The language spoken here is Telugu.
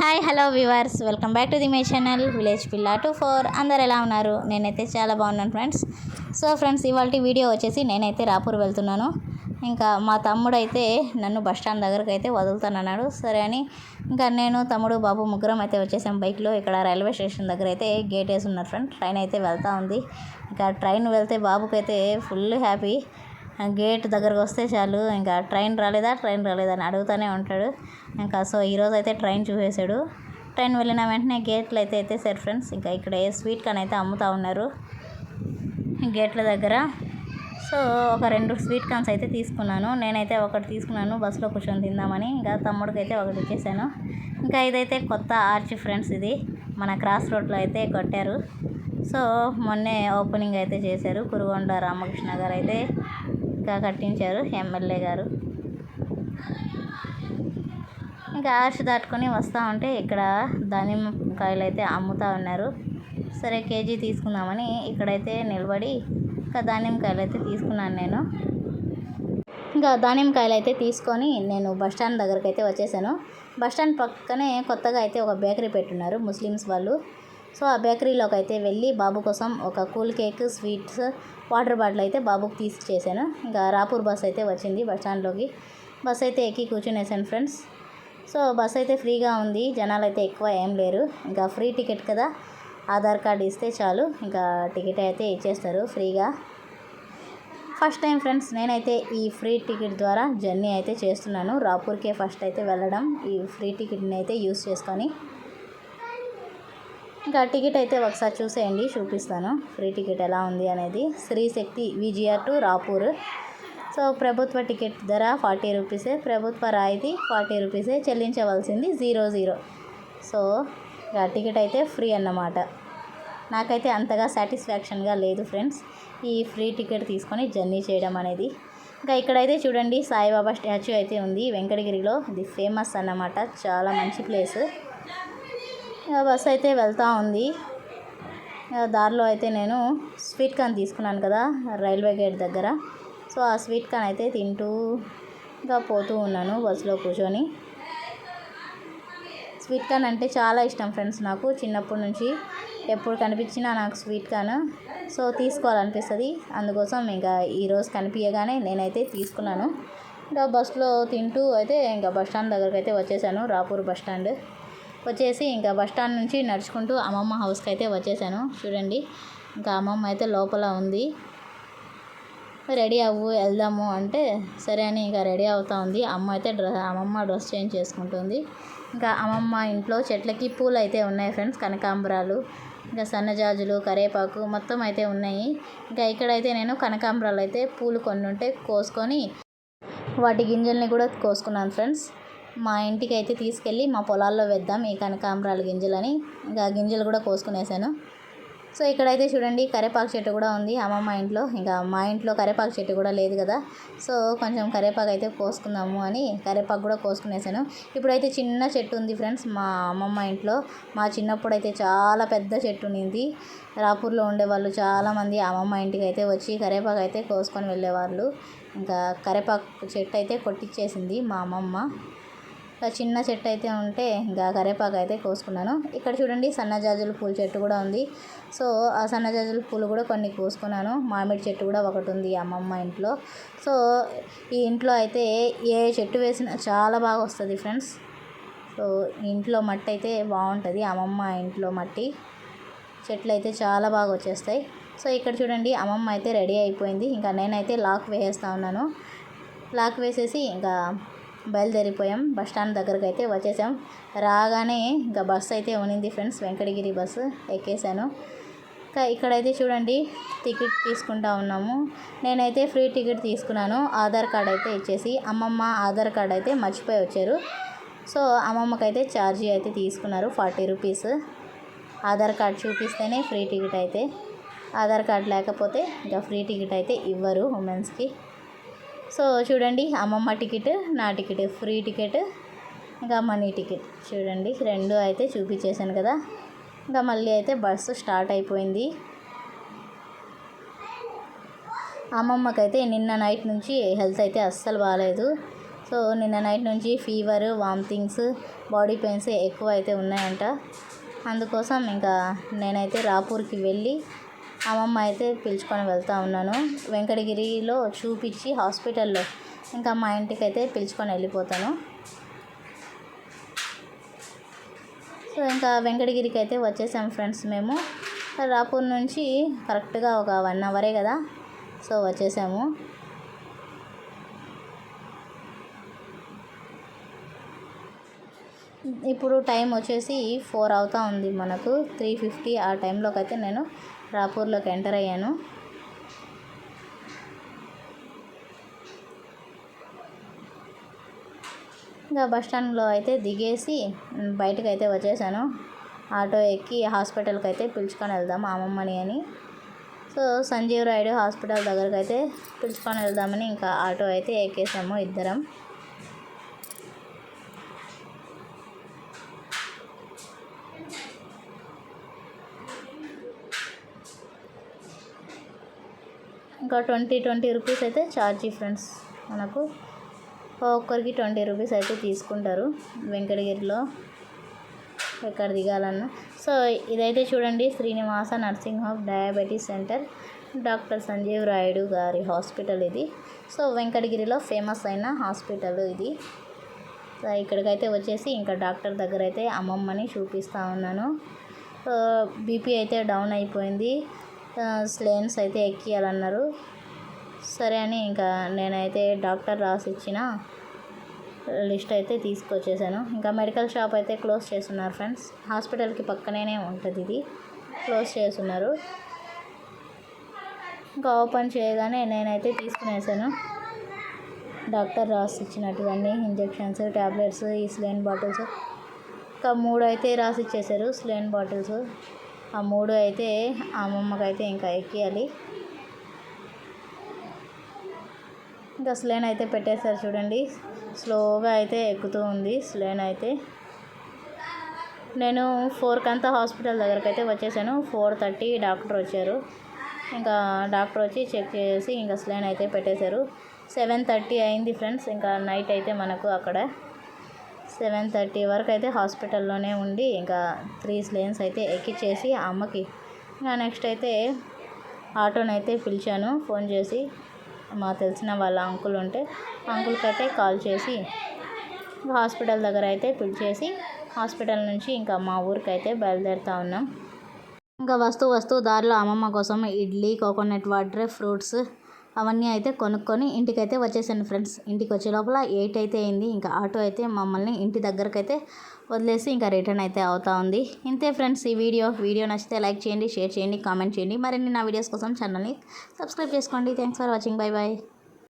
Hi hello viewers. Welcome back to the my channel village Pilla two four. అందరు ఎలా ఉన్నారు? నేనైతే చాలా బాగున్నాను ఫ్రెండ్స్. సో ఫ్రెండ్స్ ఇవాళ వీడియో వచ్చేసి నేనైతే రాపూర్ వెళ్తున్నాను. ఇంకా మా తమ్ముడు అయితే నన్ను బస్ స్టాండ్ దగ్గరకు అయితే వదులుతానన్నాడు. సరే అని ఇంకా నేను తమ్ముడు బాబు ముగ్గురం అయితే వచ్చేసాం బైక్లో. ఇక్కడ రైల్వే స్టేషన్ దగ్గర అయితే గేట్ వేసి ఉన్నారు ఫ్రెండ్ ట్రైన్ అయితే వెళ్తూ ఉంది. ఇంకా ట్రైన్ వెళ్తే బాబుకి అయితే ఫుల్ హ్యాపీ. గేట్ దగ్గరకు వస్తే చాలు ఇంకా ట్రైన్ రాలేదా ట్రైన్ రాలేదా అని అడుగుతూనే ఉంటాడు. ఇంకా సో ఈరోజు అయితే ట్రైన్ చూసేసాడు ట్రైన్ వెళ్ళిన వెంటనే గేట్లు అయితే ఎత్తేసారు ఫ్రెండ్స్. ఇంకా ఇక్కడ ఏ స్వీట్ కానీ అయితే అమ్ముతూ ఉన్నారు గేట్ల దగ్గర. సో ఒక రెండు స్వీట్ కార్న్స్ అయితే తీసుకున్నాను. నేనైతే ఒకటి తీసుకున్నాను బస్సులో కూర్చొని తిందామని. ఇంకా తమ్ముడికి అయితే ఒకటి ఇచ్చేసాను ఇంకా ఇదైతే కొత్త ఆర్చ్ ఫ్రెండ్స్ ఇది. మన క్రాస్ రోడ్లో అయితే కొట్టారు. సో మొన్నే ఓపెనింగ్ అయితే చేశారు. కురుగొండ రామకృష్ణ గారు అయితే ఇంకా కట్టించారు ఎమ్మెల్యే గారు. ఇంకా ఆర్చ్ దాటుకొని వస్తూ ఉంటే ఇక్కడ దానిమ్మకాయలు అయితే అమ్ముతూ ఉన్నారు. సరే కేజీ తీసుకుందామని ఇక్కడైతే నిలబడి ఇంకా దానిమ్మకాయలు అయితే తీసుకున్నాను నేను. ఇంకా దానిమ్మకాయలు అయితే తీసుకొని నేను బస్ స్టాండ్ దగ్గరికి అయితే వచ్చేసాను. బస్ స్టాండ్ పక్కనే కొత్తగా అయితే ఒక బేకరీ పెట్టున్నారు ముస్లిమ్స్ వాళ్ళు. సో ఆ బేకరీలోకి అయితే వెళ్ళి బాబు కోసం ఒక cool cake sweets water bottle అయితే బాబుకి తీసుచేసాను ఇంకా రాపూర్ బస్ అయితే వచ్చింది బస్ స్టాండ్లోకి. బస్ అయితే ఎక్కి కూర్చునేసాను ఫ్రెండ్స్. సో బస్ అయితే ఫ్రీగా ఉంది. జనాలు అయితే ఎక్కువ ఏం లేరు. ఇంకా ఫ్రీ టికెట్ కదా. ఆధార్ కార్డు ఇస్తే చాలు. ఇంకా టికెట్ అయితే ఇచ్చేస్తారు ఫ్రీగా. ఫస్ట్ టైం ఫ్రెండ్స్ నేనైతే ఈ ఫ్రీ టికెట్ ద్వారా జర్నీ అయితే చేస్తున్నాను. రాపూర్కే ఫస్ట్ అయితే వెళ్ళడం ఈ ఫ్రీ టికెట్ని అయితే యూస్ చేసుకొని. ఇంకా టికెట్ అయితే ఒకసారి చూసేయండి చూపిస్తాను. ఫ్రీ టికెట్ ఎలా ఉంది అనేది. Srishakti VGR to Rapur. So ప్రభుత్వ టికెట్ ధర ఫార్టీ రూపీసే ప్రభుత్వ రాయితీ ఫార్టీ రూపీసే చెల్లించవలసింది జీరో జీరో. సో ఇక టికెట్ అయితే ఫ్రీ అన్నమాట. నాకైతే అంతగా సాటిస్ఫాక్షన్గా లేదు ఫ్రెండ్స్ ఈ ఫ్రీ టికెట్ తీసుకొని జర్నీ చేయడం అనేది. ఇంకా ఇక్కడైతే చూడండి సాయిబాబా స్టాచ్యూ అయితే ఉంది వెంకటగిరిలో. ఇది ఫేమస్ అన్నమాట చాలా మంచి ప్లేస్. బస్ అయితే వెళ్తూ ఉంది. దారిలో అయితే నేను స్వీట్ కార్న్ తీసుకున్నాను కదా రైల్వే గేట్ దగ్గర. సో ఆ స్వీట్ కార్న్ అయితే తింటూ ఇంకా పోతూ ఉన్నాను బస్సులో కూర్చొని. స్వీట్ కార్న్ అంటే చాలా ఇష్టం ఫ్రెండ్స్ నాకు. చిన్నప్పటి నుంచి ఎప్పుడు కనిపించినా నాకు స్వీట్ కార్న్. సో తీసుకోవాలనిపిస్తుంది. అందుకోసం ఇంకా ఈరోజు కనిపించగానే నేనైతే తీసుకున్నాను. ఇంకా బస్సులో తింటూ అయితే ఇంకా బస్ స్టాండ్ దగ్గరికి అయితే వచ్చేసాను రాపూర్ బస్ స్టాండ్. వచ్చేసి ఇంకా బస్ స్టాండ్ నుంచి నడుచుకుంటూ అమ్మమ్మ హౌస్కి అయితే వచ్చేసాను. చూడండి ఇంకా అమ్మమ్మ అయితే లోపల ఉంది. రెడీ అవ్వు వెళ్దాము అంటే సరే అని ఇంకా రెడీ అవుతా ఉంది. అమ్మ అయితే డ్రెస్ అమ్మమ్మ డ్రెస్ చేంజ్ చేసుకుంటుంది. ఇంకా అమ్మమ్మ ఇంట్లో చెట్లకి పూలు అయితే ఉన్నాయి ఫ్రెండ్స్ కనకాంబరాలు ఇంకా సన్నజాజులు కరేపాకు మొత్తం అయితే ఉన్నాయి. ఇంకా ఇక్కడైతే నేను కనకాంబరాలు అయితే పూలు కొన్ని ఉంటే కోసుకొని వాటి గింజల్ని కూడా కోసుకున్నాను ఫ్రెండ్స్. మా ఇంటికి అయితే తీసుకెళ్ళి మా పొలాల్లో వేద్దాం ఈ కనకాంబరాల గింజలని. ఇంకా గింజలు కూడా కోసుకునేసాను. సో ఇక్కడైతే చూడండి కరేపాకు చెట్టు కూడా ఉంది అమ్మమ్మ ఇంట్లో. ఇంకా మా ఇంట్లో కరేపాకు చెట్టు కూడా లేదు కదా. సో కొంచెం కరేపాకు అయితే కోసుకుందాము అని కరేపాకు కూడా కోసుకునేసాను. ఇప్పుడైతే చిన్న చెట్టు ఉంది ఫ్రెండ్స్ మా అమ్మమ్మ ఇంట్లో. మా చిన్నప్పుడు అయితే చాలా పెద్ద చెట్టు ఉండింది. రాపూర్లో ఉండేవాళ్ళు చాలామంది అమ్మమ్మ ఇంటికి అయితే వచ్చి కరేపాకు అయితే కోసుకొని వెళ్ళేవాళ్ళు. ఇంకా కరేపాకు చెట్టు అయితే కొట్టించేసింది మా అమ్మమ్మ. ఇలా చిన్న చెట్టు అయితే ఉంటే ఇంకా కరేపాకు అయితే కోసుకున్నాను. ఇక్కడ చూడండి సన్నజాజుల పూల చెట్టు కూడా ఉంది. సో ఆ సన్నజాజుల పూలు కూడా కొన్ని కోసుకున్నాను. మామిడి చెట్టు కూడా ఒకటి ఉంది అమ్మమ్మ ఇంట్లో. సో ఈ ఇంట్లో అయితే ఏ చెట్టు వేసినా చాలా బాగా వస్తుంది ఫ్రెండ్స్. సో ఇంట్లో మట్టి అయితే బాగుంటుంది. అమ్మమ్మ ఇంట్లో మట్టి చెట్లు అయితే చాలా బాగా వచ్చేస్తాయి. సో ఇక్కడ చూడండి అమ్మమ్మ అయితే రెడీ అయిపోయింది. ఇంకా నేనైతే లాక్ వేసేస్తా ఉన్నాను. లాక్ వేసేసి ఇంకా బయలుదేరిపోయాం. బస్ స్టాండ్ దగ్గరకు అయితే వచ్చేసాం. రాగానే ఇంకా బస్సు అయితే ఉనింది ఫ్రెండ్స్. వెంకటగిరి బస్సు ఎక్కేసాను. ఇంకా ఇక్కడైతే చూడండి టికెట్ తీసుకుంటా ఉన్నాము. నేనైతే ఫ్రీ టికెట్ తీసుకున్నాను. ఆధార్ కార్డ్ అయితే ఇచ్చేసి అమ్మమ్మ ఆధార్ కార్డ్ అయితే మర్చిపోయి వచ్చారు. సో అమ్మమ్మకైతే ఛార్జీ అయితే తీసుకున్నారు ఫార్టీ రూపీస్. ఆధార్ కార్డ్ చూపిస్తేనే ఫ్రీ టికెట్ అయితే. ఆధార్ కార్డ్ లేకపోతే ఇంకా ఫ్రీ టికెట్ అయితే ఇవ్వరు ఉమెన్స్కి. సో చూడండి అమ్మమ్మ టికెట్ నా టికెట్ ఫ్రీ టికెట్ ఇంకా మనీ టికెట్. చూడండి రెండు అయితే చూపించేశాను కదా. ఇంకా మళ్ళీ అయితే బస్సు స్టార్ట్ అయిపోయింది. అమ్మమ్మకైతే నిన్న నైట్ నుంచి హెల్త్ అయితే అస్సలు బాగాలేదు సో నిన్న నైట్ నుంచి ఫీవర్ వామిటింగ్స్ బాడీ పెయిన్స్ ఎక్కువ అయితే ఉన్నాయంట. అందుకోసం ఇంకా నేనైతే రాపూర్కి వెళ్ళి అమ్మమ్మ అయితే పిలుచుకొని వెళ్తూ ఉన్నాను. వెంకటగిరిలో చూపించి హాస్పిటల్లో ఇంకా మా ఇంటికి అయితే పిలుచుకొని వెళ్ళిపోతాను. సో ఇంకా వెంకటగిరికి అయితే వచ్చేసాం ఫ్రెండ్స్ మేము. రాపూర్ నుంచి కరెక్ట్గా ఒక వన్ అవరే కదా. సో వచ్చేసాము. ఇప్పుడు టైం వచ్చేసి ఫోర్ అవుతా ఉంది మనకు. త్రీ ఫిఫ్టీ ఆ టైంలోకి అయితే నేను రాపూర్లోకి ఎంటర్ అయ్యాను. ఇంకా బస్ స్టాండ్లో అయితే దిగేసి బయటకు అయితే వచ్చేసాను. ఆటో ఎక్కి హాస్పిటల్కి అయితే పిలుచుకొని వెళ్దాం అమ్మమ్మని అని. సో సంజీవ్ రాయుడు హాస్పిటల్ దగ్గరకు అయితే పిలుచుకొని వెళ్దామని ఇంకా ఆటో అయితే ఎక్కేసాము ఇద్దరం. ఇంకా ట్వంటీ ట్వంటీ రూపీస్ అయితే ఛార్జీ ఫ్రెండ్స్ మనకు ఒక్కొక్కరికి ట్వంటీ రూపీస్ అయితే తీసుకుంటారు వెంకటగిరిలో. ఎక్కడ దిగాలన్నా. సో ఇదైతే చూడండి Srinivasa nursing home diabetes centre. Doctor Sanjeev Rayudu గారి హాస్పిటల్ ఇది. సో వెంకటగిరిలో ఫేమస్ అయిన హాస్పిటల్ ఇది. సో ఇక్కడికైతే వచ్చేసి ఇంకా డాక్టర్ దగ్గర అయితే అమ్మమ్మని చూపిస్తూ ఉన్నాను. బీపీ అయితే డౌన్ అయిపోయింది. స్లేన్స్ అయితే ఎక్కియాలన్నారు. సరే అని ఇంకా నేనైతే డాక్టర్ రాసిచ్చిన లిస్ట్ అయితే తీసుకొచ్చేసాను. ఇంకా మెడికల్ షాప్ అయితే క్లోజ్ చేస్తున్నారు ఫ్రెండ్స్. హాస్పిటల్కి పక్కనే ఉంటుంది ఇది. క్లోజ్ చేస్తున్నారు. ఇంకా ఓపెన్ చేయగానే నేనైతే తీసుకునేసాను. డాక్టర్ రాసి ఇచ్చినటువన్నీ ఇంజెక్షన్స్ ట్యాబ్లెట్స్ ఈ స్లైన్ బాటిల్స్. ఇంకా మూడు అయితే రాసి ఇచ్చేసారు స్లైన్ బాటిల్స్. ఆ మూడు అయితే అమ్మమ్మకి అయితే ఇంకా ఎక్కియాలి. ఇంకా స్లేన్ అయితే పెట్టేశారు చూడండి. స్లోగా అయితే ఎక్కుతూ ఉంది స్లేన్ అయితే. నేను ఫోర్కి అంతా హాస్పిటల్ దగ్గరకు అయితే వచ్చేసాను. ఫోర్ థర్టీ డాక్టర్ వచ్చారు. ఇంకా డాక్టర్ వచ్చి చెక్ చేసి ఇంకా స్లేన్ అయితే పెట్టేశారు. సెవెన్ థర్టీ అయింది ఫ్రెండ్స్. ఇంకా నైట్ అయితే మనకు అక్కడ సెవెన్ థర్టీ వరకు అయితే హాస్పిటల్లోనే ఉండి ఇంకా త్రీ స్లేన్స్ అయితే ఎక్కిచ్చేసి అమ్మకి. ఇంకా నెక్స్ట్ అయితే ఆటోని అయితే పిలిచాను ఫోన్ చేసి మా తెలిసిన వాళ్ళ అంకుల్ ఉంటే అంకుల్కి అయితే కాల్ చేసి హాస్పిటల్ దగ్గర అయితే పిలిచేసి హాస్పిటల్ నుంచి ఇంకా మా ఊరికి అయితే బయలుదేరుతా ఉన్నాం. ఇంకా వస్తూ వస్తూ దారిలో అమ్మమ్మ కోసం ఇడ్లీ కోకోనట్ వాటర్ ఫ్రూట్స్ అవన్నీ అయితే కొనుక్కొని ఇంటికైతే వచ్చేసాను ఫ్రెండ్స్. ఇంటికి వచ్చే లోపల ఎయిట్ అయితే అయింది. ఇంకా ఆటో అయితే మమ్మల్ని ఇంటి దగ్గరకైతే వదిలేసి ఇంకా రిటర్న్ అయితే అవుతా ఉంది. ఇంతే ఫ్రెండ్స్ ఈ వీడియో. వీడియో నచ్చితే లైక్ చేయండి షేర్ చేయండి కామెంట్ చేయండి. మరిన్ని నా వీడియోస్ కోసం ఛానల్ని సబ్స్క్రైబ్ చేసుకోండి. Thanks for watching. Bye bye